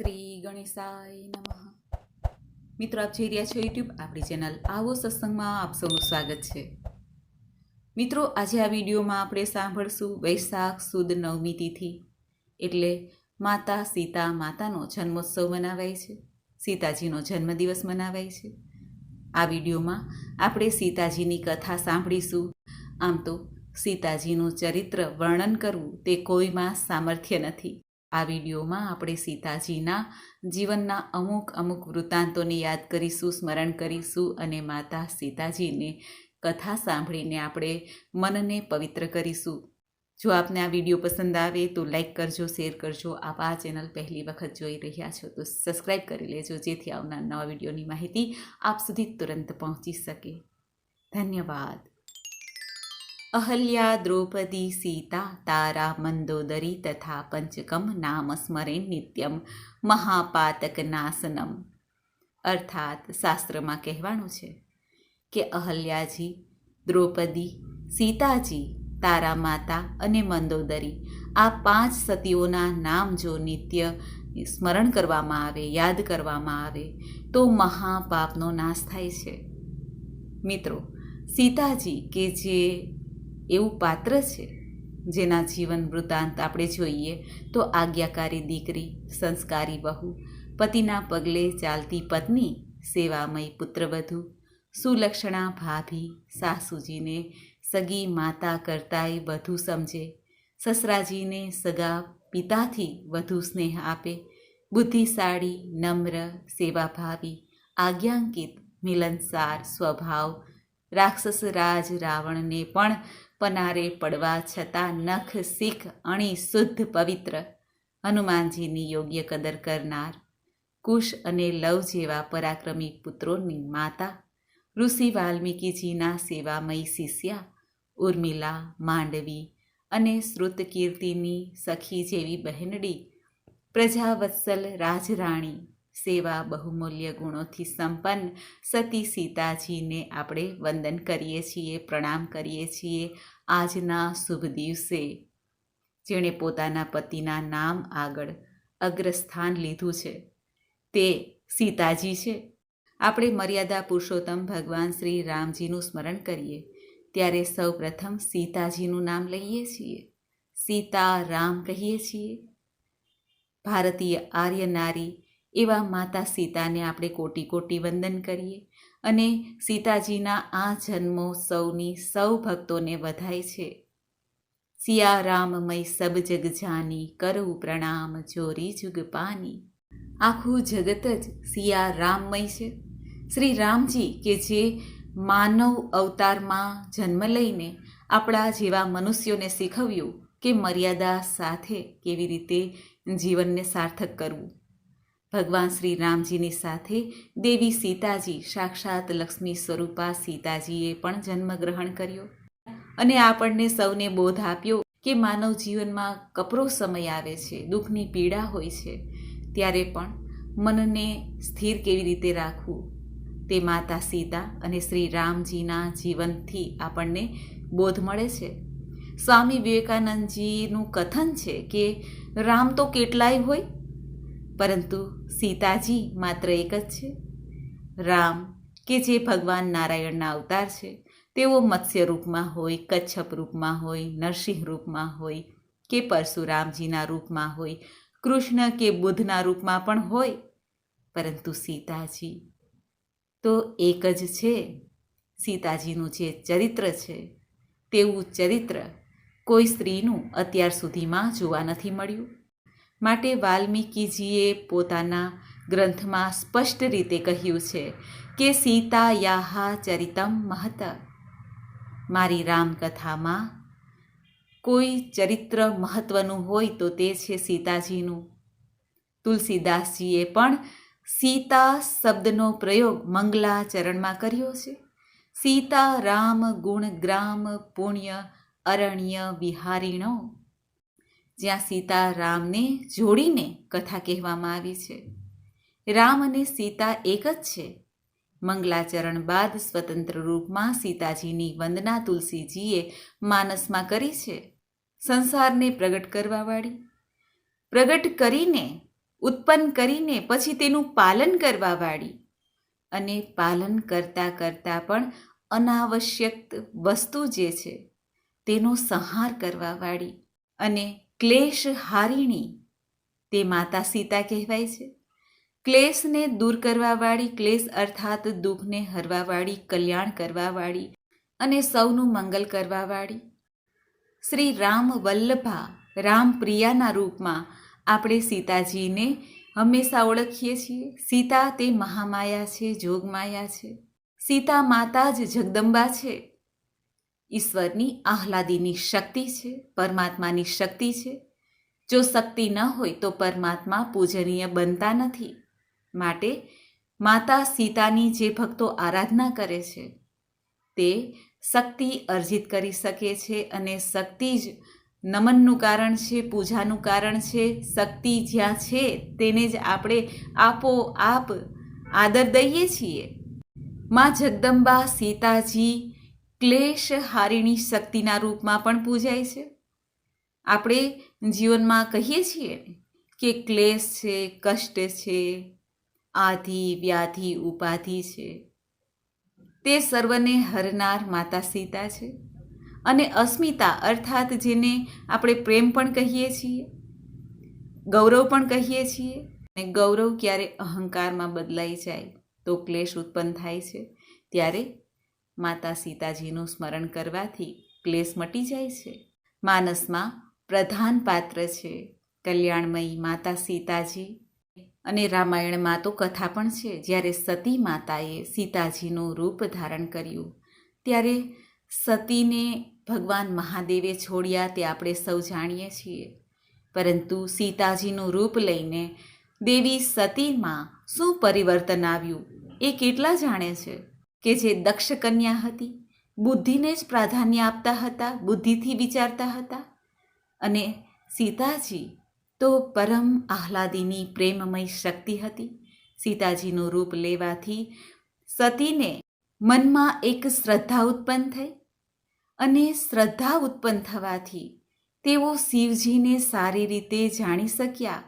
શ્રી ગણેશાય નમઃ. મિત્રો, આપ જોઈ રહ્યા છો યુટ્યુબ આપણી ચેનલ આવો સત્સંગમાં આપ સૌનું સ્વાગત છે. મિત્રો, આજે આ વિડીયોમાં આપણે સાંભળશું વૈશાખ સુદ નવમી તિથિ. એટલે માતા સીતા માતાનો જન્મોત્સવ મનાવાય છે. સીતાજીનો જન્મદિવસ મનાવાય છે. આ વિડીયોમાં આપણે સીતાજીની કથા સાંભળીશું. આમ તો સીતાજીનું ચરિત્ર વર્ણન કરવું તે કોઈમાં સામર્થ્ય નથી. આ વિડીયોમાં આપણે સીતાજીના જીવનના અમુક અમુક વૃત્તાંતોને યાદ કરીશું, સ્મરણ કરીશું અને માતા સીતાજીને કથા સાંભળીને આપણે મનને પવિત્ર કરીશું. જો આપને આ વીડિયો પસંદ આવે તો લાઈક કરજો, શેર કરજો. આપ આ ચેનલ પહેલી વખત જોઈ રહ્યા છો તો સબસ્ક્રાઈબ કરી લેજો, જેથી આવનાર નવા વિડીયોની માહિતી આપ સુધી તુરંત પહોંચી શકે. ધન્યવાદ. અહલ્યા, દ્રૌપદી, સીતા, તારા, મંદોદરી તથા પંચકમ નામ સ્મરે નિત્યમ મહાપાતક નાશનમ અર્થાત શાસ્ત્રમાં કહેવાનું છે કે અહલ્યાજી, દ્રૌપદી, સીતાજી, તારા માતા અને મંદોદરી આ પાંચ સતીઓના નામ જો નિત્ય સ્મરણ કરવામાં આવે, યાદ કરવામાં આવે, તો મહાપાપનો નાશ થાય છે. મિત્રો, સીતાજી કે જે એવું પાત્ર છે? જેના જીવન વૃત્તાંત આપણે જોઈએ તો આજ્ઞાકારી દીકરી, સંસ્કારી બહુ પતિના પગલે ચાલતી પત્ની, સેવામય પુત્રવધુ, સુલક્ષણા ભાભી, સાસુજીને સગી માતા કરતાંય વધુ સમજે, સસરાજીને સગા પિતાથી વધુ સ્નેહ આપે, બુદ્ધિશાળી, નમ્ર, સેવાભાવી, આજ્ઞાંકિત, મિલનસાર સ્વભાવ રાક્ષસ રાજ રાવણને પણ પનારે પડવા છતાં નખ, શીખ, અણી શુદ્ધ પવિત્ર. હનુમાનજીની યોગ્ય કદર કરનાર. કુશ અને લવ જેવા પરાક્રમી પુત્રોની માતા. ઋષિ વાલ્મીકીજીના સેવામયી શિષ્યા, ઉર્મિલા, માંડવી અને શ્રુતકીર્તિની સખી જેવી બહેનડી, પ્રજાવત્સલ રાજરાણી સેવા બહુમૂલ્ય ગુણોથી સંપન્ન. સતી સીતાજીને આપણે વંદન કરીએ છીએ, પ્રણામ કરીએ છીએ આજના શુભ દિવસે. જેણે પોતાના પતિના નામ આગળ અગ્રસ્થાન લીધું છે. તે સીતાજી છે. આપણે મર્યાદા પુરુષોત્તમ ભગવાન શ્રી રામજીનું સ્મરણ કરીએ. ત્યારે સૌ પ્રથમ સીતાજીનું નામ લઈએ છીએ. સીતા રામ કહીએ છીએ. ભારતીય આર્ય નારી એવા માતા સીતાને આપણે કોટી કોટી વંદન કરીએ અને સીતાજીના આ જન્મોત્સવની સૌ ભક્તોને વધાય છે. સિયા રામમય સબ જગ જાની કરું પ્રણામ, જોરી જુગ પાની. આખું જગત જ સિયા રામમય છે. શ્રી રામજી કે જે માનવ અવતારમાં જન્મ લઈને આપણા જેવા મનુષ્યોને શીખવ્યું કે મર્યાદા સાથે કેવી રીતે જીવનને સાર્થક કરવું. ભગવાન શ્રી રામજીની સાથે દેવી સીતાજી સાક્ષાત લક્ષ્મી સ્વરૂપા સીતાજીએ પણ જન્મ ગ્રહણ કર્યો. અને આપણને સૌને બોધ આપ્યો કે માનવ જીવનમાં કપરો સમય આવે છે, દુઃખની પીડા હોય છે. ત્યારે પણ મનને સ્થિર કેવી રીતે રાખવું? તે માતા સીતા અને શ્રી રામજીના જીવનથી આપણને બોધ મળે છે. સ્વામી વિવેકાનંદજીનું કથન છે કે રામ તો કેટલાય હોય પરંતુ સીતાજી માત્ર એક જ છે. રામ, કે જે ભગવાન નારાયણના અવતાર છે, તેઓ મત્સ્ય રૂપમાં હોય, કચ્છપ રૂપમાં હોય, નરસિંહ રૂપમાં હોય, કે પરશુરામજીના રૂપમાં હોય, કૃષ્ણ કે બુદ્ધના રૂપમાં પણ હોય, પરંતુ સીતાજી તો એક જ છે. સીતાજીનું જે ચરિત્ર છે, તેવું ચરિત્ર કોઈ સ્ત્રીનું અત્યાર સુધીમાં જોવા નથી મળ્યું. માટે વાલ્મીકીજીએ પોતાના ગ્રંથમાં સ્પષ્ટ રીતે કહ્યું છે કે સીતા યાહા ચરિતમ મહત મારી રામકથામાં કોઈ ચરિત્ર મહત્વનું હોય તો તે છે સીતાજીનું. તુલસીદાસજીએ પણ સીતા શબ્દનો પ્રયોગ મંગલાચરણમાં કર્યો છે. સીતા રામ ગુણ ગ્રામ પુણ્ય અરણ્ય વિહારીણો જ્યાં સીતા રામને જોડીને કથા કહેવામાં આવી છે. રામ અને સીતા એક જ છે. મંગલાચરણ બાદ સ્વતંત્ર રૂપમાં સીતાજીની વંદના તુલસીજીએ માનસમાં કરી છે. સંસારને પ્રગટ કરવાવાળી. પ્રગટ કરીને, ઉત્પન્ન કરીને પછી તેનું પાલન કરવાવાળી. અને પાલન કરતાં કરતાં પણ અનાવશ્યક વસ્તુ જે છે, તેનો સંહાર કરવાવાળી. અને ક્લેશ હારિણી, તે માતા સીતા કહેવાય છે. ક્લેશને દૂર કરવાવાળી, ક્લેશ અર્થાત દુઃખને હરવાવાળી, કલ્યાણ કરવાવાળી અને સૌનું મંગલ કરવાવાળી. શ્રી રામ વલ્લભા, રામ પ્રિયાના રૂપમાં આપણે સીતાજીને હંમેશા ઓળખીએ છીએ. સીતા તે મહામાયા છે, જોગમાયા છે. સીતા માતા જ જગદંબા છે. ઈશ્વરની આહલાદીની શક્તિ છે, પરમાત્માની શક્તિ છે. જો શક્તિ ન હોય તો પરમાત્મા પૂજનીય બનતા નથી. માટે માતા સીતાની જે ભક્તો આરાધના કરે છે, તે શક્તિ અર્જિત કરી શકે છે અને શક્તિ જ નમનનું કારણ છે, પૂજાનું કારણ છે, શક્તિ જ્યાં છે તેને જ આપણે આપો આપ આદર દઈએ છીએ. માં જગદંબા સીતાજી ક્લેશ હારિણી શક્તિના રૂપમાં પણ પૂજાય છે. આપણે જીવનમાં કહીએ છીએ કે ક્લેશ છે, કષ્ટ છે, આધિ, વ્યાધિ, ઉપાધિ છે. તે સર્વને હરનાર માતા સીતા છે અને અસ્મિતા અર્થાત જેને આપણે પ્રેમ પણ કહીએ છીએ, ગૌરવ પણ કહીએ છીએ અને ગૌરવ ક્યારે અહંકારમાં બદલાઈ જાય તો ક્લેશ ઉત્પન્ન થાય છે. ત્યારે માતા સીતાજીનું સ્મરણ કરવાથી ક્લેશ મટી જાય છે. માનસમાં પ્રધાન પાત્ર છે. કલ્યાણમયી માતા સીતાજી અને રામાયણમાં તો કથા પણ છે. જ્યારે સતી માતાએ સીતાજીનું રૂપ ધારણ કર્યું, ત્યારે સતીને ભગવાન મહાદેવે છોડ્યા તે આપણે સૌ જાણીએ છીએ. પરંતુ સીતાજીનું રૂપ લઈને દેવી સતીમાં શું પરિવર્તન આવ્યું એ કેટલા જાણે છે? કે જે દક્ષ કન્યા હતી, બુદ્ધિને જ પ્રાધાન્ય આપતા હતા, બુદ્ધિથી વિચારતા હતા. અને સીતાજી તો પરમ આહલાદીની પ્રેમમય શક્તિ હતી. સીતાજીનું રૂપ લેવાથી સતીને મનમાં એક શ્રદ્ધા ઉત્પન્ન થઈ અને શ્રદ્ધા ઉત્પન્ન થવાથી તેઓ શિવજીને સારી રીતે જાણી શક્યા.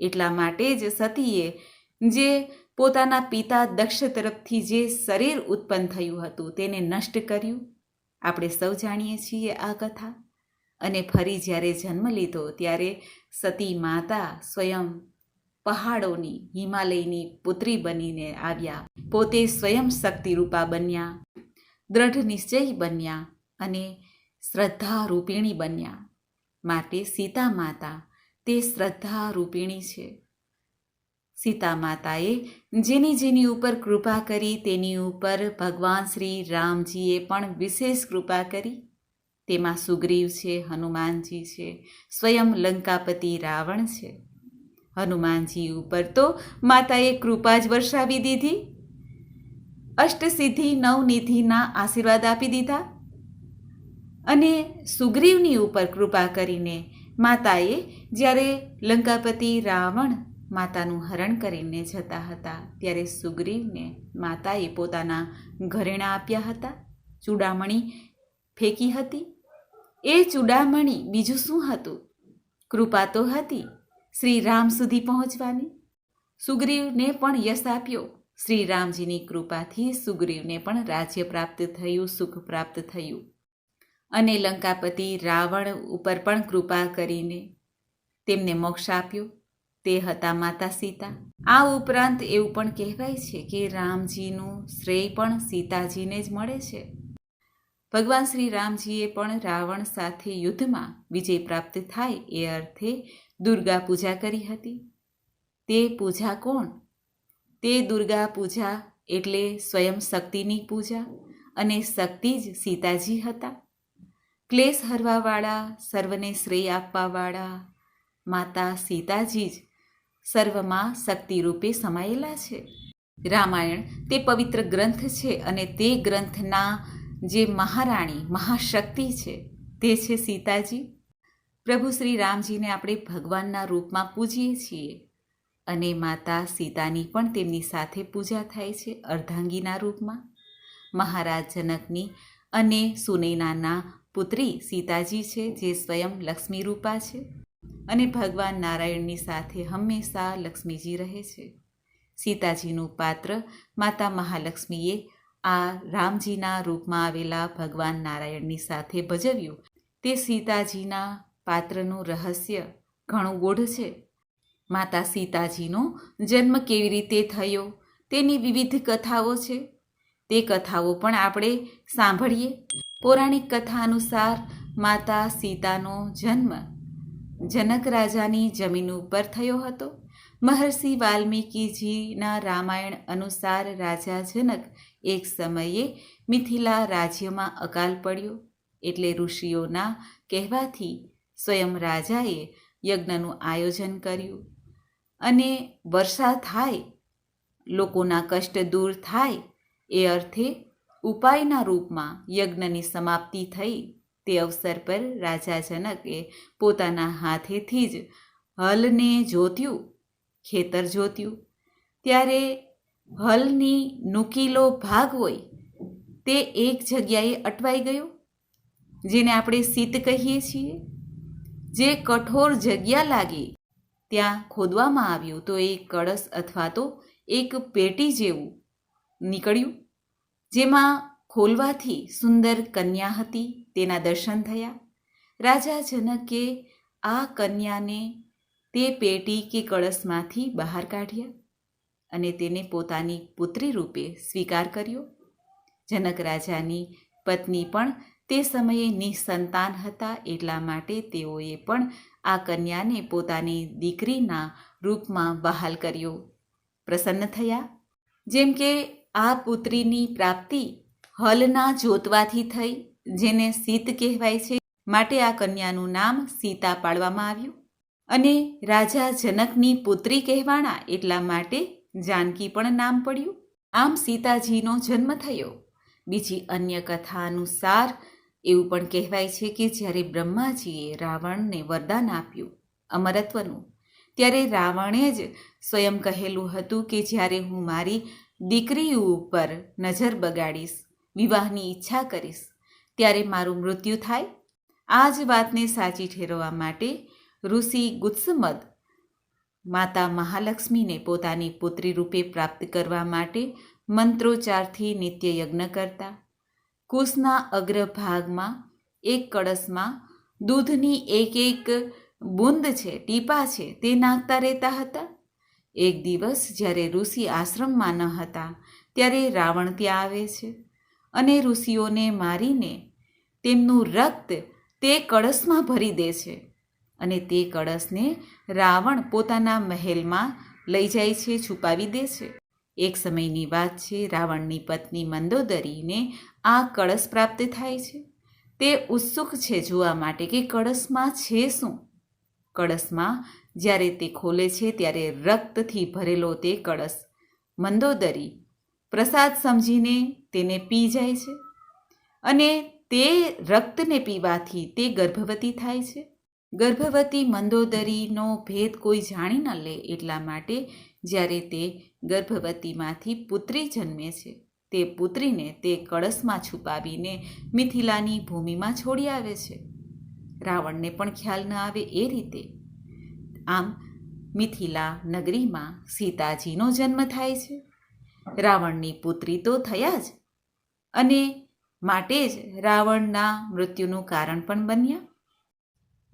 એટલા માટે જ સતીએ જે પોતાના પિતા દક્ષ તરફથી જે શરીર ઉત્પન્ન થયું હતું તેને નષ્ટ કર્યું. આપણે સૌ જાણીએ છીએ આ કથા. અને ફરી જ્યારે જન્મ લીધો ત્યારે સતી માતા સ્વયં પહાડોની, હિમાલયની પુત્રી બનીને આવ્યા. પોતે સ્વયં શક્તિરૂપા બન્યા, દ્રઢ નિશ્ચય બન્યા અને શ્રદ્ધા રૂપિણી બન્યા. માટે સીતા માતા તે શ્રદ્ધા રૂપિણી છે. સીતા માતાએ જેની જેની ઉપર કૃપા કરી, તેની ઉપર ભગવાન શ્રી રામજીએ પણ વિશેષ કૃપા કરી. તેમાં સુગ્રીવ છે, હનુમાનજી છે, સ્વયં લંકાપતિ રાવણ છે. હનુમાનજી ઉપર તો માતાએ કૃપા જ વર્ષાવી દીધી. અષ્ટસિદ્ધિ નવનિધિના આશીર્વાદ આપી દીધા. અને સુગ્રીવની ઉપર કૃપા કરીને માતાએ જ્યારે લંકાપતિ રાવણ માતાનું હરણ કરીને જતા હતા. ત્યારે સુગ્રીવને માતાએ પોતાના ઘરેણાં આપ્યા હતા. ચૂડામણી ફેંકી હતી. એ ચૂડામણી બીજું શું હતું? કૃપા તો હતી શ્રી રામ સુધી પહોંચવાની. સુગ્રીવને પણ યશ આપ્યો. શ્રી રામજીની કૃપાથી સુગ્રીવને પણ રાજ્ય પ્રાપ્ત થયું, સુખ પ્રાપ્ત થયું. અને લંકાપતિ રાવણ ઉપર પણ કૃપા કરીને તેમને મોક્ષ આપ્યો. તે હતા માતા સીતા. આ ઉપરાંત એવું પણ કહેવાય છે કે રામજીનું શ્રેય પણ સીતાજીને જ મળે છે. ભગવાન શ્રી રામજીએ પણ રાવણ સાથે યુદ્ધમાં વિજય પ્રાપ્ત થાય એ અર્થે દુર્ગા પૂજા કરી હતી. તે પૂજા કોણ? તે દુર્ગા પૂજા એટલે સ્વયં શક્તિની પૂજા અને શક્તિ જ સીતાજી હતા. ક્લેશ હરવાવાળા, સર્વને શ્રેય આપવાવાળા માતા સીતાજી જ સર્વમાં શક્તિ રૂપે સમાયેલા છે. રામાયણ તે પવિત્ર ગ્રંથ છે અને તે ગ્રંથના જે મહારાણી, મહાશક્તિ છે તે છે સીતાજી. પ્રભુ શ્રી રામજીને આપણે ભગવાનના રૂપમાં પૂજીએ છીએ અને માતા સીતાની પણ તેમની સાથે પૂજા થાય છે અર્ધાંગીના રૂપમાં. મહારાજ જનકની અને સુનૈનાના પુત્રી સીતાજી છે જે સ્વયં લક્ષ્મી રૂપા છે. અને ભગવાન નારાયણની સાથે હંમેશા લક્ષ્મીજી રહે છે. સીતાજીનું પાત્ર માતા મહાલક્ષ્મીએ આ રામજીના રૂપમાં આવેલા ભગવાન નારાયણની સાથે ભજવ્યું. તે સીતાજીના પાત્રનું રહસ્ય ઘણું ગૂઢ છે. માતા સીતાજીનો જન્મ કેવી રીતે થયો તેની વિવિધ કથાઓ છે. તે કથાઓ પણ આપણે સાંભળીએ. પૌરાણિક કથા અનુસાર માતા સીતાનો જન્મ જનક રાજાની જમીન ઉપર થયો હતો. મહર્ષિ વાલ્મીકીજીના રામાયણ અનુસાર રાજા જનક એક સમયે મિથિલા રાજ્યમાં અકાલ પડ્યો. એટલે ઋષિઓના કહેવાથી સ્વયં રાજાએ યજ્ઞનું આયોજન કર્યું. અને વર્ષા થાય, લોકોના કષ્ટ દૂર થાય, એ અર્થે ઉપાયના રૂપમાં યજ્ઞની સમાપ્તિ થઈ. તે અવસર પર રાજા જનકે પોતાના હાથેથી જ હલને જોત્યું, ખેતર જોત્યું. ત્યારે હલની નુકીલો ભાગ હોય, તે એક જગ્યાએ અટવાઈ ગયો, જેને આપણે સીત કહીએ છીએ. જે કઠોર જગ્યા લાગી, ત્યાં ખોદવામાં આવ્યું તો એ કળશ અથવા તો એક પેટી જેવું નીકળ્યું, જેમાં ખોલવાથી સુંદર કન્યા હતી, તેના દર્શન થયા. રાજા જનકે આ કન્યાને તે પેટી કે કળશમાંથી બહાર કાઢ્યા અને તેને પોતાની પુત્રી રૂપે સ્વીકાર કર્યો. જનક રાજાની પત્ની પણ તે સમયે નિસંતાન હતા એટલા માટે તેઓએ પણ આ કન્યાને પોતાની દીકરીના રૂપમાં બહાલ કર્યો. પ્રસન્ન થયા. જેમ કે આ પુત્રીની પ્રાપ્તિ હલના જોતવાથી થઈ, જેને સીત કહેવાય છે, માટે આ કન્યાનું નામ સીતા પાડવામાં આવ્યું. અને રાજા જનકની પુત્રી કહેવાણા એટલા માટે જાનકી પણ નામ પડ્યું. આમ સીતાજીનો જન્મ થયો. બીજી અન્ય કથા અનુસાર એવું પણ કહેવાય છે કે જ્યારે બ્રહ્માજીએ રાવણને વરદાન આપ્યું અમરત્વનું, ત્યારે રાવણે જ સ્વયં કહેલું હતું કે જ્યારે હું મારી દીકરી ઉપર નજર બગાડીશ વિવાહની ઈચ્છા કરીશ. ત્યારે મારું મૃત્યુ થાય. આ જ વાતને સાચી ઠેરવવા માટે ઋષિ ગુત્સમદ માતા મહાલક્ષ્મીને પોતાની પુત્રી રૂપે પ્રાપ્ત કરવા માટે મંત્રોચ્ચારથી નિત્ય યજ્ઞ કરતા. કુશના અગ્રભાગમાં એક કળશમાં દૂધની એક એક બુંદ છે, ટીપા છે, તે નાખતા રહેતા હતા. એક દિવસ જ્યારે ઋષિ આશ્રમમાં ન હતા, ત્યારે રાવણ ત્યાં આવે છે. અને ઋષિઓને મારીને તેમનું રક્ત તે કળશમાં ભરી દે છે અને તે કળશને રાવણ પોતાના મહેલમાં લઈ જાય છે, છુપાવી દે છે. એક સમયની વાત છે, રાવણની પત્ની મંદોદરીને આ કળશ પ્રાપ્ત થાય છે. તે ઉત્સુક છે જોવા માટે કે કળશમાં છે શું? કળશમાં જ્યારે તે ખોલે છે ત્યારે રક્તથી ભરેલો તે કળશ મંદોદરી પ્રસાદ સમજીને તેને પી જાય છે અને તે રક્તને પીવાથી તે ગર્ભવતી થાય છે. ગર્ભવતી મંદોદરીનો ભેદ કોઈ જાણી ન લે એટલા માટે જ્યારે તે ગર્ભવતીમાંથી પુત્રી જન્મે છે, તે પુત્રીને તે કળશમાં છુપાવીને મિથિલાની ભૂમિમાં છોડી આવે છે. રાવણને પણ ખ્યાલ ન આવે એ રીતે. આમ મિથિલા નગરીમાં સીતાજીનો જન્મ થાય છે. રાવણની પુત્રી તો થયા જ અને માટે જ રાવણના મૃત્યુનું કારણ પણ બન્યા.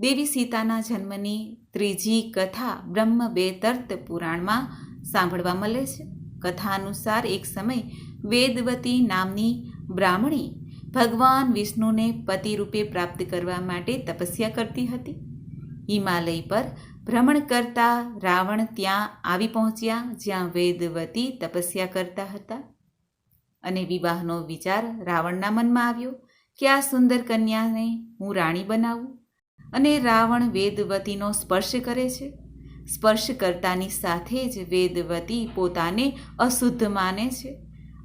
દેવી સીતાના જન્મની ત્રીજી કથા બ્રહ્મ બેતર્ત પુરાણમાં સાંભળવા મળે છે. કથા અનુસાર એક સમય વેદવતી નામની બ્રાહ્મણી ભગવાન વિષ્ણુને પતિ રૂપે પ્રાપ્ત કરવા માટે તપસ્યા કરતી હતી. હિમાલય પર ભ્રમણ કરતા રાવણ ત્યાં આવી પહોંચ્યા, જ્યાં વેદવતી તપસ્યા કરતા હતા. અને વિવાહનો વિચાર રાવણના મનમાં આવ્યો કે આ સુંદર કન્યાને હું રાણી બનાવું અને રાવણ વેદવતીનો સ્પર્શ કરે છે. સ્પર્શ કરતાની સાથે જ વેદવતી પોતાને અશુદ્ધ માને છે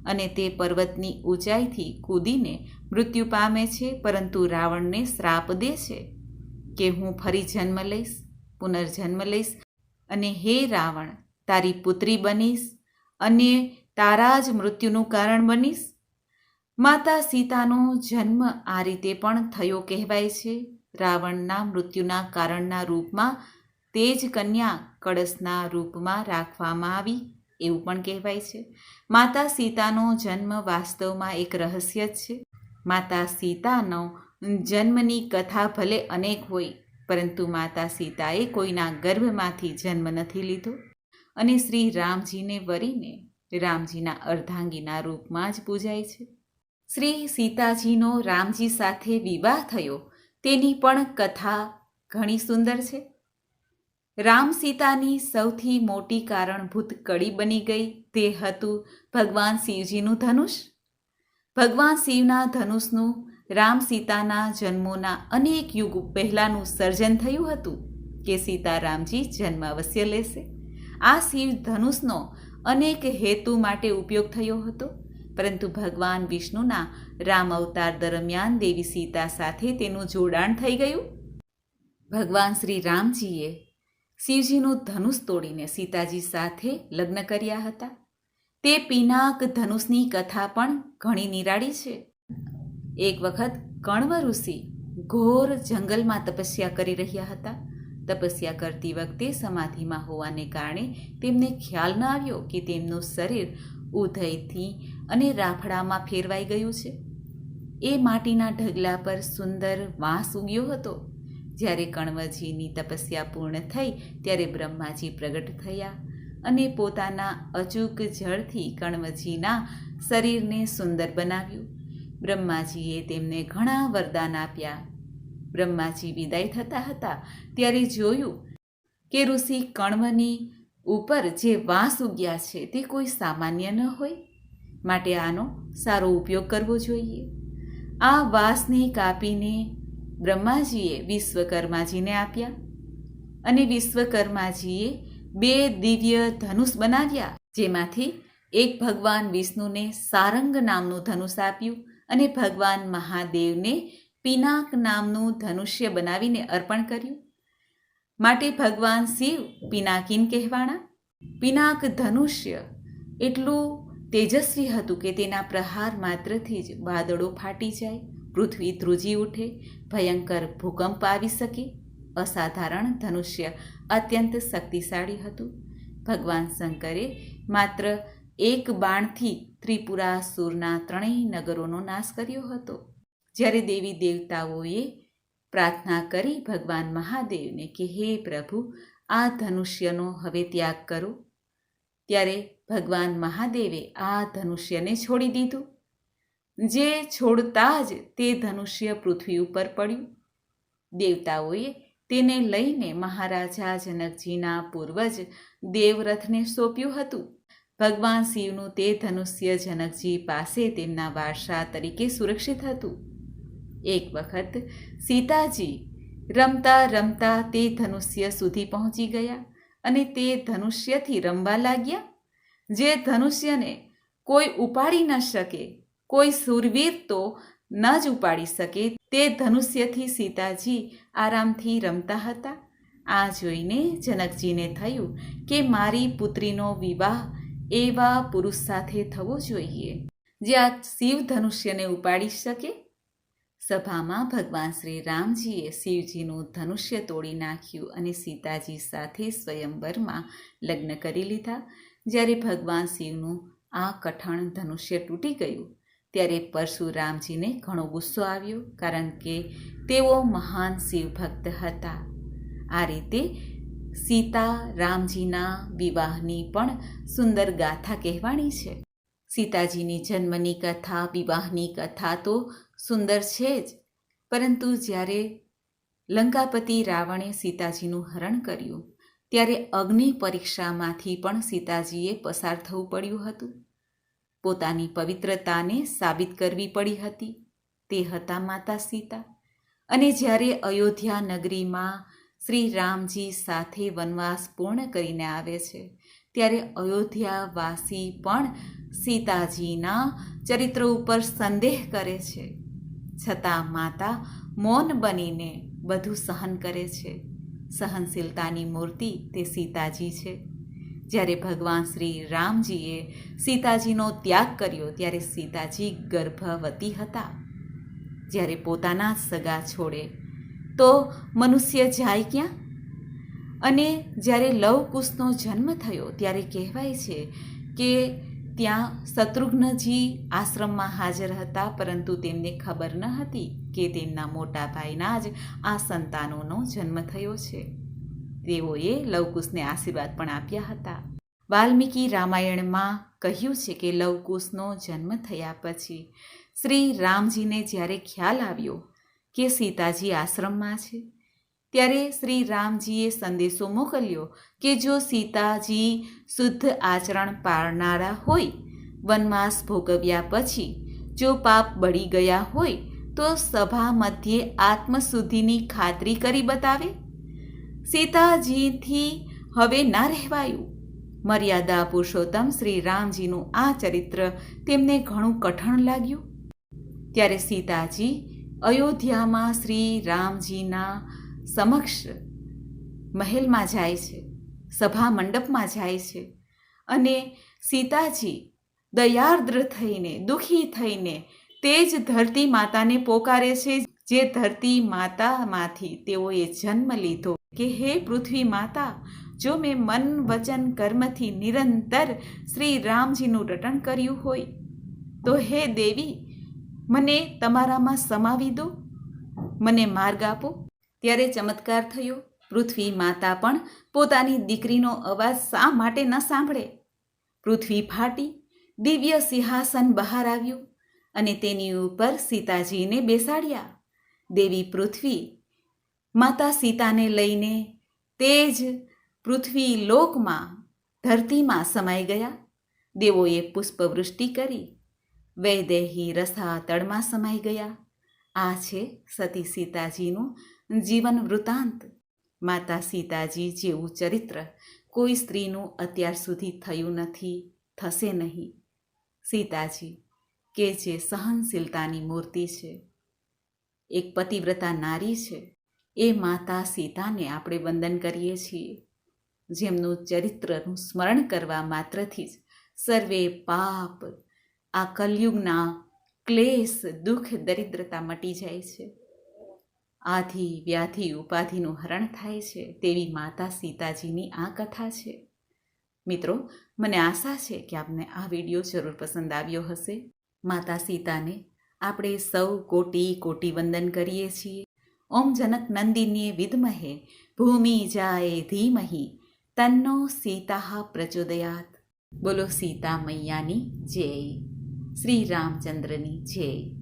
અને તે પર્વતની ઊંચાઈથી કૂદીને મૃત્યુ પામે છે, પરંતુ રાવણને શ્રાપ દે છે કે હું ફરી જન્મ લઈશ, પુનર્જન્મ લઈશ અને હે રાવણ, તારી પુત્રી બનીશ અને તારા જ મૃત્યુનું કારણ બનીશ? માતા સીતાનો જન્મ આ રીતે પણ થયો કહેવાય છે. રાવણના મૃત્યુના કારણના રૂપમાં તે જ કન્યા કળશના રૂપમાં રાખવામાં આવી, એવું પણ કહેવાય છે. માતા સીતાનો જન્મ વાસ્તવમાં એક રહસ્ય જ છે. માતા સીતાનો જન્મની કથા ભલે અનેક હોય, પરંતુ માતા સીતાએ કોઈના ગર્ભમાંથી જન્મ નથી લીધો. અને શ્રી રામજીને વરીને રામજીના અર્ધાંગીના રૂપમાં જ પૂજાય છે. શ્રી સીતાજીનો રામજી સાથે વિવાહ થયો. તેની પણ કથા ઘણી સુંદર છે. રામ સીતાની સૌથી મોટી કારણભૂત કડી બની ગઈ તે હતું ભગવાન શિવજીનું ધનુષ. ભગવાન શિવના ધનુષનું રામ સીતાના જન્મોના અનેક યુગ પહેલાંનું સર્જન થયું હતું કે સીતારામજી જન્મ અવશ્ય લેશે. આ શિવ ધનુષનો અનેક હેતુ માટે ઉપયોગ થયો હતો. પરંતુ ભગવાન વિષ્ણુના રામ અવતાર દરમિયાન દેવી સીતા સાથે તેનું જોડાણ થઈ ગયું. ભગવાન શ્રી રામજીએ શિવજીનું ધનુષ તોડીને સીતાજી સાથે લગ્ન કર્યા હતા. તે પિનાક ધનુષની કથા પણ ઘણી નિરાળી છે. એક વખત કણવ ઋષિ ઘોર જંગલમાં તપસ્યા કરી રહ્યા હતા. તપસ્યા કરતી વખતે સમાધિમાં હોવાને કારણે તેમને ખ્યાલ ન આવ્યો કે તેમનું શરીર ઉધયથી અને રાફડામાં ફેરવાઈ ગયું છે. એ માટીના ઢગલા પર સુંદર વાંસ ઉગ્યો હતો. જ્યારે કણવજીની તપસ્યા પૂર્ણ થઈ ત્યારે બ્રહ્માજી પ્રગટ થયા અને પોતાના અચૂક જળથી કણવજીના શરીરને સુંદર બનાવ્યું. બ્રહ્માજીએ તેમને ઘણા વરદાન આપ્યા. બ્રહ્માજી વિદાય થતા હતા, ત્યારે જોયું કે ઋષિ કણવની ઉપર જે વાંસ ઉગ્યા છે તે કોઈ સામાન્ય ન હોય. માટે આનો સારો ઉપયોગ કરવો જોઈએ. આ વાંસને કાપીને બ્રહ્માજીએ વિશ્વકર્માજીને આપ્યા અને વિશ્વકર્માજીએ બે દિવ્ય ધનુષ બનાવ્યા, જેમાંથી એક ભગવાન વિષ્ણુને સારંગ નામનું ધનુષ આપ્યું અને ભગવાન મહાદેવને પિનાક નામનું ધનુષ્ય બનાવીને અર્પણ કર્યું. માટે ભગવાન શિવ પિનાકીન કહેવાણા. પિનાક ધનુષ્ય એટલું તેજસ્વી હતું કે તેના પ્રહાર માત્રથી જ વાદળો ફાટી જાય, પૃથ્વી ધ્રુજી ઉઠે, ભયંકર ભૂકંપ આવી શકે. અસાધારણ ધનુષ્ય અત્યંત શક્તિશાળી હતું. ભગવાન શંકરે માત્ર એક બાણથી ત્રિપુરાસુરના ત્રણેય નગરોનો નાશ કર્યો હતો. જ્યારે દેવી દેવતાઓએ પ્રાર્થના કરી ભગવાન મહાદેવને કે, હે પ્રભુ, આ ધનુષ્યનો હવે ત્યાગ કરો. ત્યારે ભગવાન મહાદેવે આ ધનુષ્યને છોડી દીધું. જે છોડતા જ તે ધનુષ્ય પૃથ્વી ઉપર પડ્યું. દેવતાઓએ તેને લઈને મહારાજા જનકજીના પૂર્વજ દેવરથને સોંપ્યું હતું. ભગવાન શિવનું તે ધનુષ્ય જનકજી પાસે તેમના વારસા તરીકે સુરક્ષિત હતું. એક વખત સીતાજી રમતા રમતા તે ધનુષ્ય સુધી પહોંચી ગયા અને તે ધનુષ્યથી રમવા લાગ્યા. જે ધનુષ્યને કોઈ ઉપાડી ન શકે, કોઈ સુરવીર તો ન જ ઉપાડી શકે, તે ધનુષ્યથી સીતાજી આરામથી રમતા હતા. આ જોઈને જનકજીને થયું કે મારી પુત્રીનો વિવાહ એવા પુરુષ સાથે થવો જોઈએ. જે આ શિવ ધનુષ્યને ઉપાડી શકે સભામાં ભગવાન શ્રી રામજીએ શિવજીનું ધનુષ્ય તોડી નાખ્યું અને સીતાજી સાથે સ્વયંવરમાં લગ્ન કરી લીધા. જ્યારે ભગવાન શિવનું આ કઠણ ધનુષ્ય તૂટી ગયું, ત્યારે પરશુરામજીને ઘણો ગુસ્સો આવ્યો, કારણ કે તેઓ મહાન શિવ ભક્ત હતા. આ રીતે સીતા રામજીના વિવાહની પણ સુંદર ગાથા કહેવાણી છે. સીતાજીની જન્મની કથા, વિવાહની કથા તો સુંદર છે જ. પરંતુ જ્યારે લંકાપતિ રાવણે સીતાજીનું હરણ કર્યું, ત્યારે અગ્નિ પરીક્ષામાંથી પણ સીતાજીએ પસાર થવું પડ્યું હતું. પોતાની પવિત્રતાને સાબિત કરવી પડી હતી. તે હતા માતા સીતા. અને જ્યારે અયોધ્યા નગરીમાં શ્રી રામજી સાથે વનવાસ પૂર્ણ કરીને આવે છે, ત્યારે અયોધ્યાવાસી પણ સીતાજીના ચરિત્ર ઉપર સંદેહ કરે છે. છતાં માતા મૌન બનીને બધું સહન કરે છે. સહનશીલતાની મૂર્તિ તે સીતાજી છે. જ્યારે ભગવાન શ્રી રામજીએ સીતાજીનો ત્યાગ કર્યો ત્યારે સીતાજી ગર્ભવતી હતા. જ્યારે પોતાના સગા છોડે, તો મનુષ્ય જાય ક્યાં? અને જ્યારે લવકુશનો જન્મ થયો ત્યારે કહેવાય છે કે ત્યાં શત્રુઘ્નજી આશ્રમમાં હાજર હતા, પરંતુ તેમને ખબર ન હતી કે તેમના મોટા ભાઈના જ આ સંતાનોનો જન્મ થયો છે. તેઓએ લવકુશને આશીર્વાદ પણ આપ્યા હતા. વાલ્મીકી રામાયણમાં કહ્યું છે કે લવકુશનો જન્મ થયા પછી શ્રી રામજીને જ્યારે ખ્યાલ આવ્યો કે સીતાજી આશ્રમમાં છે ત્યારે શ્રી રામજીએ સંદેશો મોકલ્યો કે જો સીતાજી શુદ્ધ આચરણ પાળનારા હોય, વનવાસ ભોગવ્યા પછી જો પાપ બળી ગયા હોય, તો સભા મધ્યે આત્મશુદ્ધિની ખાતરી કરી બતાવે. સીતાજીથી હવે ના રહેવાયું. મર્યાદા પુરુષોત્તમ શ્રી રામજીનું આ ચરિત્ર તેમને ઘણું કઠણ લાગ્યું. ત્યારે સીતાજી અયોધ્યામાં શ્રી રામજીના સમક્ષ મહેલમાં જાય છે, સભા મંડપમાં જાય છે અને સીતાજી દયાર્દ્ર થઈને, દુઃખી થઈને તે જ ધરતી માતાને પોકારે છે, જે ધરતી માતામાંથી તેઓએ જન્મ લીધો. કે હે પૃથ્વી માતા, જો મેં મન વચન કર્મથી નિરંતર શ્રી રામજીનું રટણ કર્યું હોય, તો હે દેવી, મને તમારામાં સમાવી દો, મને માર્ગ આપો. ત્યારે ચમત્કાર થયો. પૃથ્વી માતા પણ પોતાની દીકરીનો અવાજ શા માટે ન સાંભળે? પૃથ્વી ફાટી, દિવ્ય સિંહાસન બહાર આવ્યું અને તેની ઉપર સીતાજીને બેસાડ્યા. દેવી પૃથ્વી, માતા સીતાને લઈને તે જ પૃથ્વી લોકમાં, ધરતીમાં સમાઈ ગયા. દેવોએ પુષ્પવૃષ્ટિ કરી. વૈદેહી રસા તળમાં સમાઈ ગયા. આ છે સતી સીતાજીનું જીવન વૃતાંત. માતા સીતાજી જેવું ચરિત્ર કોઈ સ્ત્રીનું અત્યાર સુધી થયું નથી, થશે નહીં. સીતાજી કે જે સહનશીલતાની મૂર્તિ છે. એક પતિવ્રતા નારી છે. એ માતા સીતાને આપણે વંદન કરીએ છીએ. જેમનું ચરિત્રનું સ્મરણ કરવા માત્રથી જ સર્વે પાપ, આ કલયુગના ક્લેશ, દુઃખ, દરિદ્રતા મટી જાય છે. આધિ વ્યાધિ ઉપાધિનું હરણ થાય છે તેવી માતા સીતાજીની આ કથા છે. મિત્રો, મને આશા છે કે આપને આ વીડિયો જરૂર પસંદ આવ્યો હશે. માતા સીતાને આપણે સૌ કોટી કોટી વંદન કરીએ છીએ. ઓમ જનક નંદિનીએ વિદ્મહે, ભૂમિ જાય ધીમહી, તન્નો સીતા પ્રચોદયાત. બોલો સીતા મૈયાની જય. શ્રી રામચંદ્રની જય.